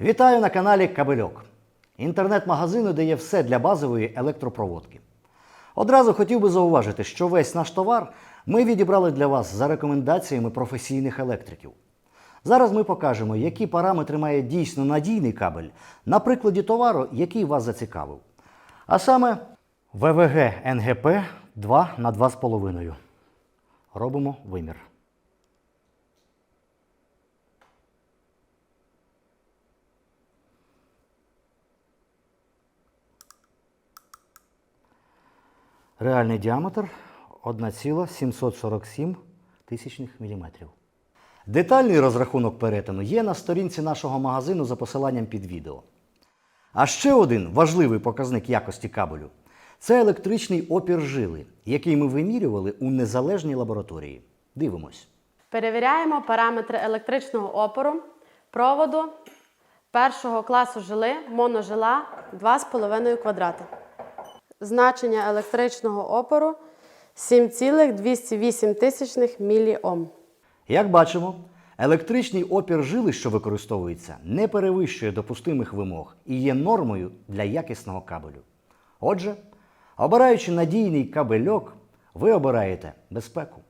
Вітаю на каналі Кабельок, інтернет-магазину, де є все для базової електропроводки. Одразу хотів би зауважити, що весь наш товар ми відібрали для вас за рекомендаціями професійних електриків. Зараз ми покажемо, які параметри має дійсно надійний кабель на прикладі товару, який вас зацікавив. А саме ВВГ НГП 2 на 2,5. Робимо вимір. Реальний діаметр 1,747 тисячних міліметрів. Детальний розрахунок перетину є на сторінці нашого магазину за посиланням під відео. А ще один важливий показник якості кабелю це електричний опір жили, який ми вимірювали у незалежній лабораторії. Дивимось. Перевіряємо параметри електричного опору, проводу першого класу жили, моножила 2,5 квадрати. Значення електричного опору 7,208 тисячних міліом. Як бачимо, електричний опір жили, що використовується, не перевищує допустимих вимог і є нормою для якісного кабелю. Отже, обираючи надійний кабельок, ви обираєте безпеку.